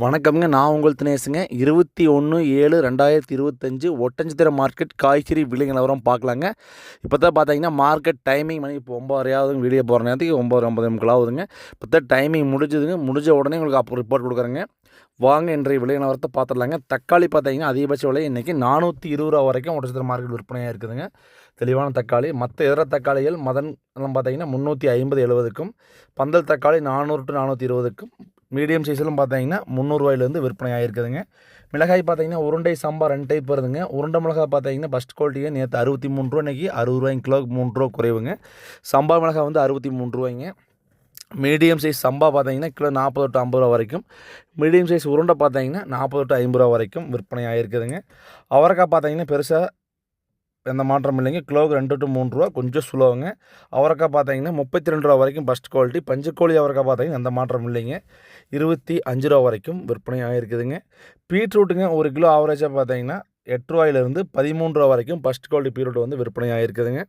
வணக்கம்ங்க. நான் உங்கள் தினேசுங்க. இருபத்தி ஒன்று ஏழு ரெண்டாயிரத்தி இருபத்தஞ்சு ஒட்டஞ்சித்திர மார்க்கெட் காய்கறி விலை நிலவரம் பார்க்கலாங்க. இப்போ தான் பார்த்தீங்கன்னா மார்க்கெட் டைமிங் மணி இப்போ ஒம்பது வீடியோ போகிற நேரத்துக்கு ஒம்பது ஒம்பது முக்கால் ஆகுதுங்க இப்போ தான் டைமிங் முடிஞ்சதுங்க. முடிஞ்ச உடனே உங்களுக்கு அப்போ ரிப்போர்ட் கொடுக்குறேங்க. வாங்க இன்றைய விலை நிலவரத்தை பார்த்துடலாங்க தக்காளி பார்த்தீங்கன்னா அதிகபட்ச விலை இன்றைக்கி நானூற்றி இருபது ரூபா வரைக்கும் ஒட்டச்சத்திர மார்க்கெட் விற்பனையாக இருக்குதுங்க. தெளிவான தக்காளி. மற்ற இதர தக்காளிகள் மதன் எல்லாம் பார்த்தீங்கன்னா முந்நூற்றி ஐம்பது எழுபதுக்கும் பந்தல் தக்காளி நானூறு டு நானூற்றி இருபதுக்கும். மீடியம் சைஸ்லாம் பார்த்தீங்கன்னா முந்நூறுவாயிலேருந்து விற்பனை ஆகிருக்குதுங்க மிளகாய் பார்த்தீங்கன்னா உருண்டை சம்பா ரெண்டு டைப் வருதுங்க. உருண்டை மிளகாய் பார்த்தீங்கன்னா ஃபஸ்ட் குவாலிட்டியே நேற்று அறுபத்தி மூணு ரூபா இன்றைக்கி அறுபது ரூபாய்க்கு கிலோ மூணு ரூபா குறைவுங்க. சம்பா மிளகாய் வந்து அறுபத்தி மூணு ரூபாய்ங்க. மீடியம் சைஸ் சம்பா பார்த்தீங்கன்னா கிலோ நாற்பது டு ஐம்பது ரூபா வரைக்கும். மீடியம் சைஸ் உருண்டை பார்த்தீங்கன்னா நாற்பது டு ஐம்பது ரூபா வரைக்கும் விற்பனை ஆகிருக்குதுங்க அவரைக்காய் பார்த்தீங்கன்னா பெருசாக எந்த மாற்றம் இல்லைங்க. கிலோவுக்கு ரெண்டு டு மூணு ரூபா கொஞ்சம் சுலோங்க. அவரைக்காய் பார்த்தீங்கன்னா முப்பத்தி ரெண்டு ரூபா வரைக்கும் ஃபஸ்ட் குவாலிட்டி பஞ்சக்கோழி அவரைக்காய் பார்த்தீங்கன்னா எந்த மாற்றம் இல்லைங்க. இருபத்தி அஞ்சு ரூபா வரைக்கும் விற்பனை ஆகிருக்குதுங்க பீட்ரூட்டுங்க ஒரு கிலோ ஆவரேஜாக பார்த்தீங்கன்னா எட்டு ரூபாயிலிருந்து பதிமூணு ரூபா வரைக்கும் ஃபஸ்ட் குவாலிட்டி பீட்ரூட் வந்து விற்பனை ஆகிருக்குதுங்க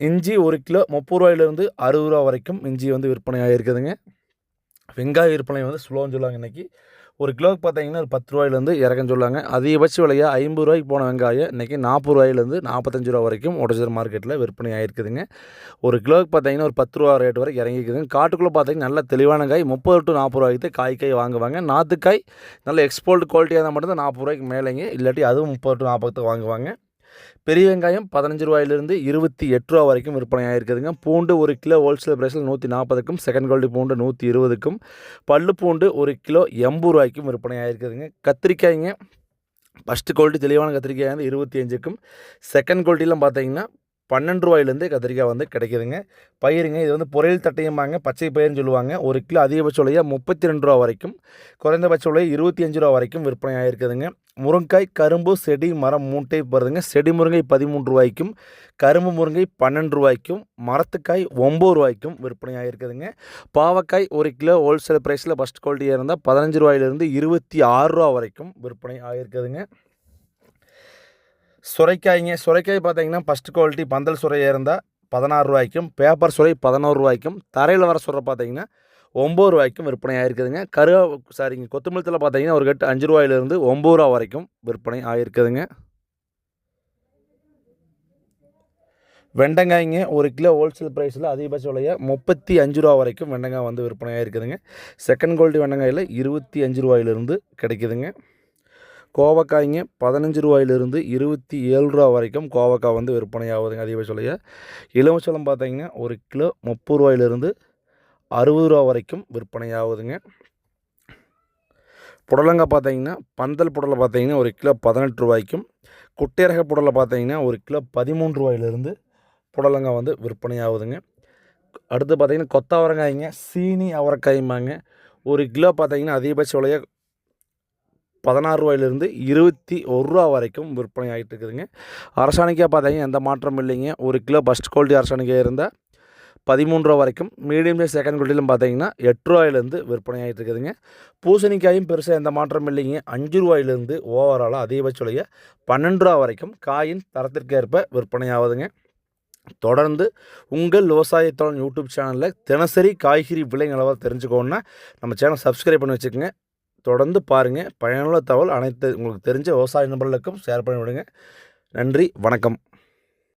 இஞ்சி ஒரு கிலோ முப்பது ரூபாயிலிருந்து அறுபது ரூபா வரைக்கும் இஞ்சி வந்து விற்பனை ஆகிருக்குதுங்க வெங்காய விற்பனை வந்து ஸ்லோன்னு சொல்லுவாங்க இன்றைக்கி ஒரு கிலோவுக்கு பார்த்தீங்கன்னா ஒரு பத்து ரூபாயிலேருந்து இறக்கன்னு சொல்லுவாங்க. அதிகபட்ச விலையாக ஐம்பது ரூபாய்க்கு போன வெங்காயம் இன்றைக்கி நாற்பது ரூபாயிலேருந்து நாற்பத்தஞ்சு ரூபா வரைக்கும் ஒடச்சர் மார்க்கெட்டில் விற்பனை ஆகிருக்குதுங்க ஒரு கிலோவுக்கு பார்த்தீங்கன்னா ஒரு பத்து ரூபா ரேட் வரைக்கும் இறங்கிக்குதுங்க காட்டுக்குள்ளே பார்த்தீங்கன்னா நல்ல தெளிவான காய் முப்பது டு நாற்பது ரூபாய்க்கு காய் காய் வாங்குவாங்க. நாற்றுக்காய் நல்ல எக்ஸ்போர்ட் குவாலிட்டியாக தான் மட்டும்தான் நாற்பது ரூபாய்க்கு மேலேங்க. இல்லாட்டி அதுவும் முப்பது டு நாற்பதுக்கு வாங்குவாங்க. பெரிய வெங்காயம் பதினஞ்சு ரூபாயிலிருந்து இருபத்தி எட்டு ரூபா வரைக்கும் விற்பனை இருக்குதுங்க பூண்டு ஒரு கிலோ ஹோல்சேல் ப்ரைஸில் நூற்றி நாற்பதுக்கும் செகண்ட் குவாலிட்டி பூண்டு நூற்றி இருபதுக்கும் பல்லு பூண்டு ஒரு கிலோ எண்பது ரூபாய்க்கும் விற்பனை ஆகிருக்குதுங்க கத்திரிக்காய்ங்க ஃபஸ்ட்டு குவாலிட்டி தெளிவான கத்திரிக்காய் வந்து இருபத்தி அஞ்சுக்கும் செகண்ட் குவாலிட்டிலாம் பார்த்தீங்கன்னா பன்னெண்டு ரூபாயிலேருந்து கத்திரிக்காய் வந்து கிடைக்குதுங்க. பயிருங்க இது வந்து பொரியல் தட்டையும்பாங்க பச்சை பயிர்னு சொல்லுவாங்க. ஒரு கிலோ அதிகபட்ச விலையாக முப்பத்தி ரெண்டு ரூபா வரைக்கும் குறைந்தபட்ச விலையை இருபத்தி அஞ்சு ரூபா வரைக்கும் விற்பனை ஆகிருக்குதுங்க முருங்காய் கரும்பு செடி மரம் மூட்டை வருதுங்க. செடி முருங்கை பதிமூன்று ரூபாய்க்கும் கரும்பு முருங்கை பன்னெண்டு ரூபாய்க்கும் மரத்துக்காய் ஒம்பது ரூபாய்க்கும் விற்பனை ஆகிருக்குதுங்க பாவக்காய் ஒரு கிலோ ஹோல்சேல் ப்ரைஸில் ஃபஸ்ட் குவாலிட்டியாக இருந்தால் பதினஞ்சு ரூபாயிலிருந்து இருபத்தி ஆறு ரூபா வரைக்கும் விற்பனை ஆகிருக்குதுங்க சுரைக்காய்ங்க சுரைக்காய் பார்த்தீங்கன்னா ஃபஸ்ட் குவாலிட்டி பந்தல் சுரையாக இருந்தால் பதினாறு ரூபாய்க்கும் பேப்பர் சுரை பதினோரு ரூபாய்க்கும் தரையில் வர சுரை பார்த்தீங்கன்னா ஒம்பது ரூபாய்க்கும் விற்பனை ஆகிருக்குதுங்க கரு சாரிங்க கொத்தமல்லத்தில் பார்த்தீங்கன்னா ஒரு கட்டு அஞ்சு ரூபாயிலிருந்து ஒம்பது ரூபா வரைக்கும் விற்பனை ஆகிருக்குதுங்க வெண்டங்காய்ங்க ஒரு கிலோ ஹோல்சேல் ப்ரைஸில் அதிகபட்ச விலையை முப்பத்தி அஞ்சு ரூபா வரைக்கும் வெண்டங்காய் வந்து விற்பனை ஆகிருக்குதுங்க செகண்ட் குவாலிட்டி வெண்டங்காயில் இருபத்தி அஞ்சு ரூபாயிலிருந்து கிடைக்குதுங்க. கோவக்காய்ங்க பதினஞ்சு ரூபாயிலிருந்து இருபத்தி ஏழு ரூபா வரைக்கும் கோவக்காய் வந்து விற்பனை ஆகுதுங்க அதிகபட்ச விலையை எலுமிச்சலம் பார்த்தீங்கன்னா ஒரு கிலோ முப்பது ரூபாயிலிருந்து அறுபது ரூபா வரைக்கும் விற்பனை ஆகுதுங்க புடலங்காய் பார்த்தீங்கன்னா பந்தல் புடலை பார்த்தீங்கன்னா ஒரு கிலோ பதினெட்டு ரூபாய்க்கும் குட்டையரக புடலை பார்த்தீங்கன்னா ஒரு கிலோ பதிமூன்று ரூபாயிலிருந்து புடலங்காய் வந்து விற்பனை ஆகுதுங்க அடுத்து பார்த்தீங்கன்னா கொத்தவரங்காய்ங்க சீனி அவரைக்காய்மாங்க. ஒரு கிலோ பார்த்தீங்கன்னா அதிகபட்ச விலையாக பதினாறு ரூபாயிலிருந்து இருபத்தி ஒரு ரூபா வரைக்கும் விற்பனை ஆகிட்டு இருக்குதுங்க. அரசாணிக்காய் பார்த்தீங்கன்னா எந்த மாற்றம் இல்லைங்க. ஒரு கிலோ ஃபஸ்ட் குவாலிட்டி அரசாணிக்காய் இருந்தால் பதிமூணு ரூபா வரைக்கும் மீடியம் சைஸ் செகண்ட் குவாலிட்டிலும் பார்த்தீங்கன்னா எட்டு ரூபாயிலேருந்து விற்பனை ஆகிட்டு இருக்குதுங்க. பூசணிக்காயும் பெருசாக எந்த மாற்றம் இல்லைங்க. அஞ்சு ரூபாயிலேருந்து ஓவராலாக அதிகபட்ச விலையை பன்னெண்டு ரூபா வரைக்கும் காயின் தரத்திற்கேற்ப விற்பனை ஆகுதுங்க. தொடர்ந்து உங்கள் விவசாயத்தோட யூடியூப் சேனலில் தினசரி காய்கறி விலை நிலவரம் தெரிஞ்சுக்கோன்னா நம்ம சேனல் சப்ஸ்கிரைப் பண்ணி வச்சுக்கோங்க. தொடர்ந்து பாருங்கள் பயனுள்ள தகவல் அனைத்து உங்களுக்கு தெரிஞ்ச விவசாய நண்பர்களுக்கும் ஷேர் பண்ணி விடுங்க நன்றி வணக்கம்.